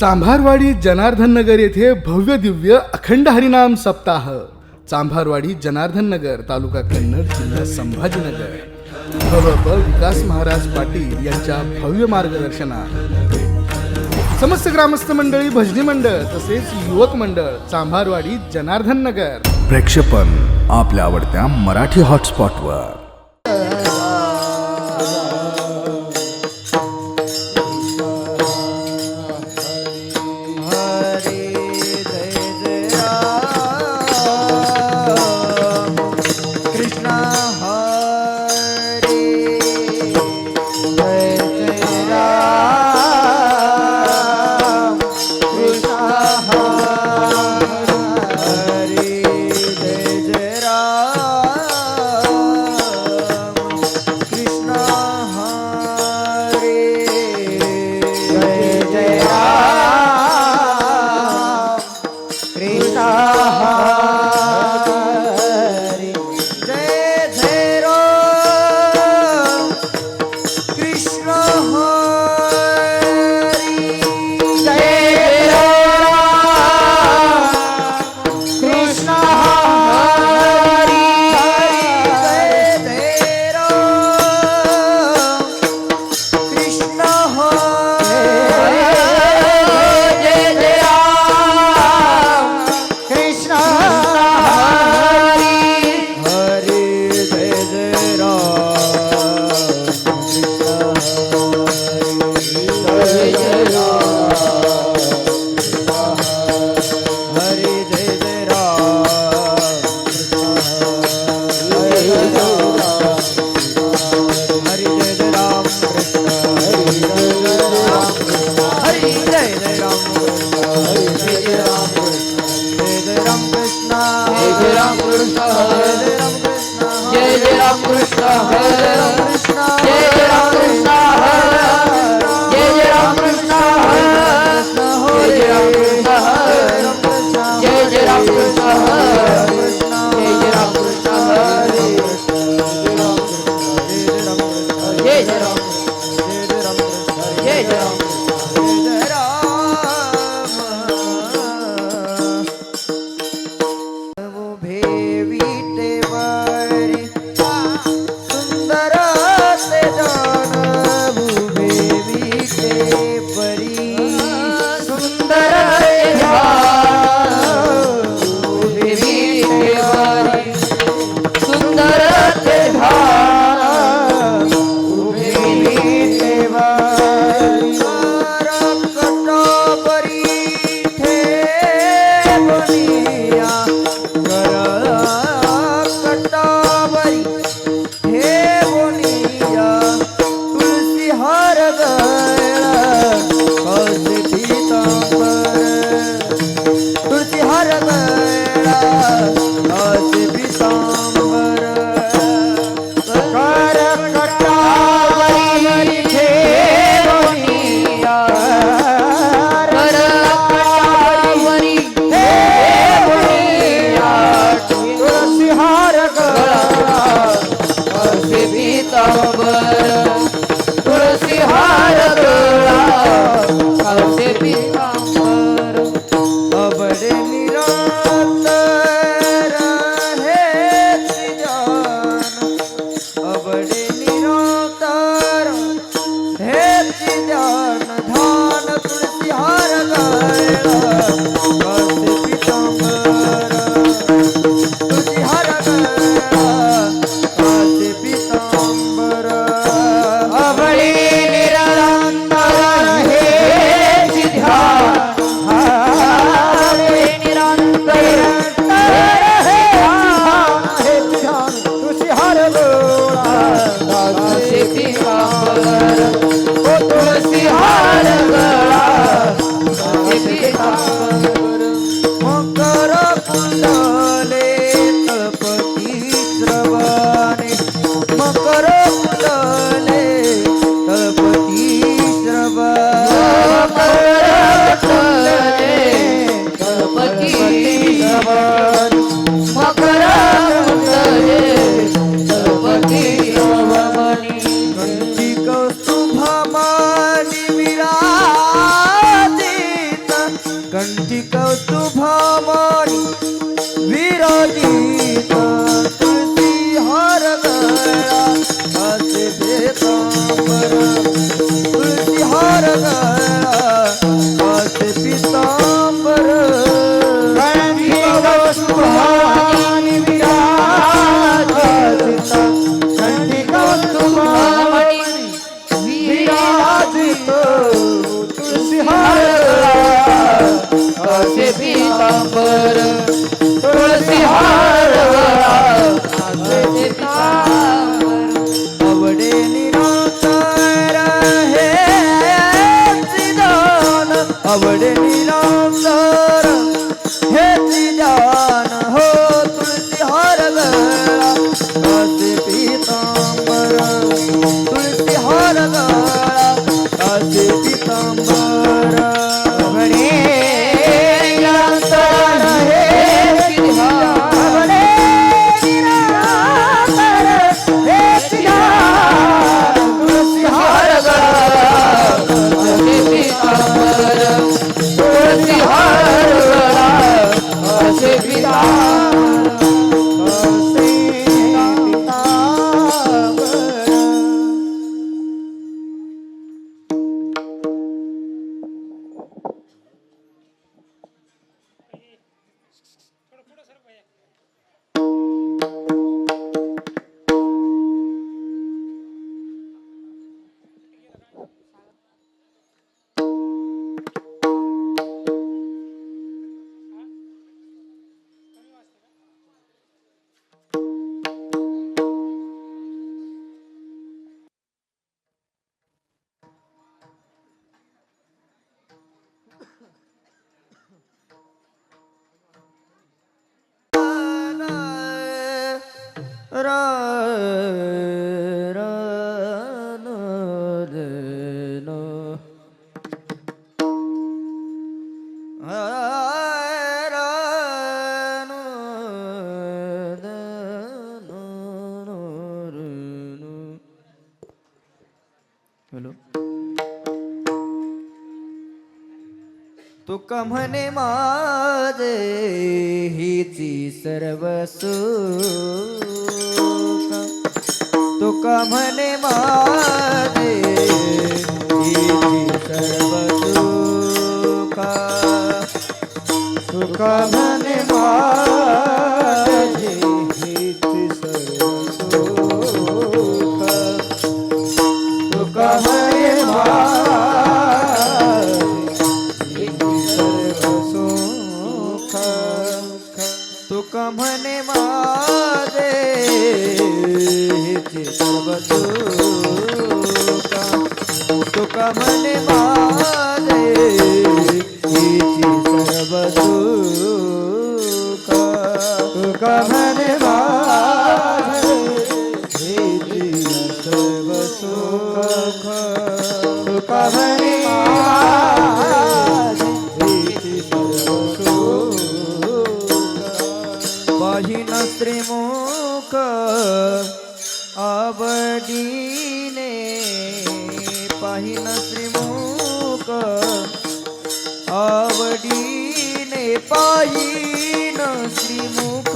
चांभारवाडी जनार्दन नगर येथे भव्य दिव्य अखंड हरिनाम सप्ताह. चांभारवाडी जनार्दन नगर तालुका कन्नड जिल्हा संभाजीनगर. विकास महाराज पाटील यांच्या भव्य मार्गदर्शनात समस्त ग्रामस्थ मंडळी भजनी मंडळ तसेच युवक मंडळ चांभारवाडी जनार्दन नगर. प्रेक्षपण आपल्या आवडत्या मराठी हॉटस्पॉटवर Thank you. नसीबी साम हॅलो तुका म्हणे माझे हिची सर्व तुका म्हणे माझे हिची सर्व तुका म्हणे माझे हिची ब्राह्मण पाहिन श्रीमुख आवडीने पाहिन श्रीमुख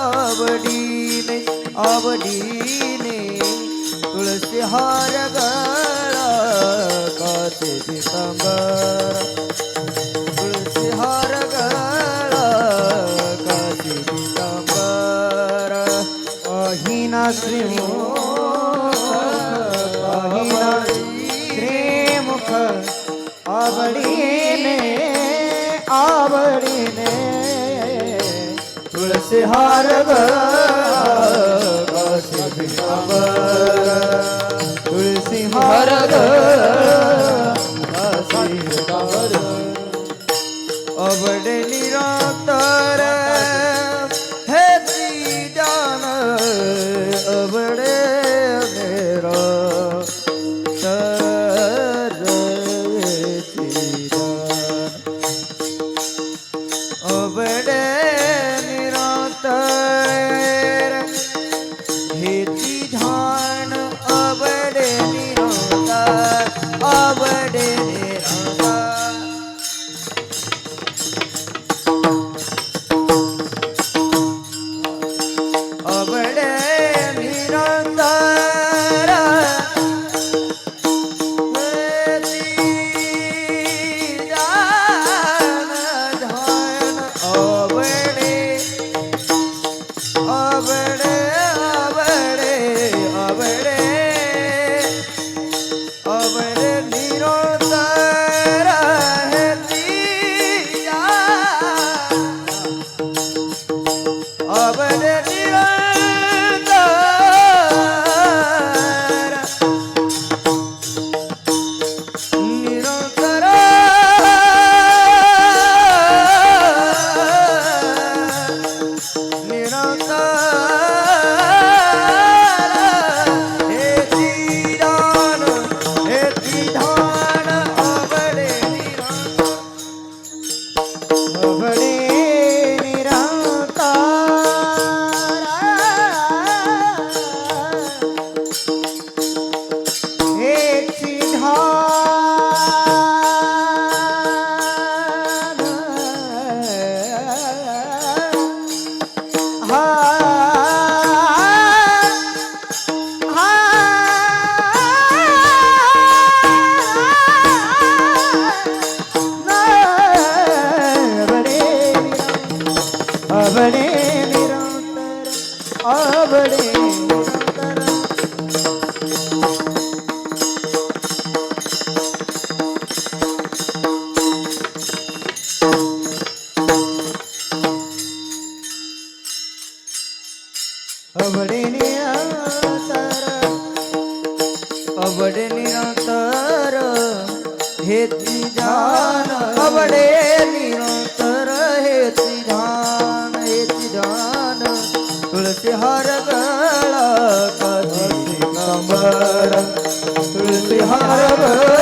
आवडीने आवडीने तुळशी हार गळा काचे श्री ਸਿਹਾਰਵ ਬਸ ਬਿਕਾਵ হা વડે નિરંતર હે ધ્યાન હે ધ્યાન તુલસી હર ગળ તુલસી હર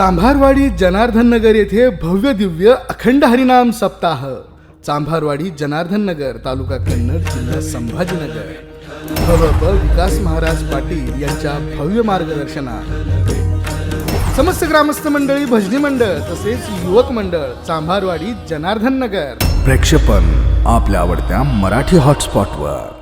चांभारवाडी जनार्दन नगर येथे भव्य दिव्य अखंड हरिनाम सप्ताह. चांभारवाडी जनार्दन नगर तालुका कन्नड जिल्हा संभाजीनगर. विकास महाराज पाटील यांच्या भव्य मार्गदर्शनात समस्त ग्रामस्थ मंडळी भजनी मंडळ तसेच युवक मंडळ चांभारवाडी जनार्दन नगर. प्रेक्षपण आपल्या आवडत्या मराठी हॉटस्पॉटवर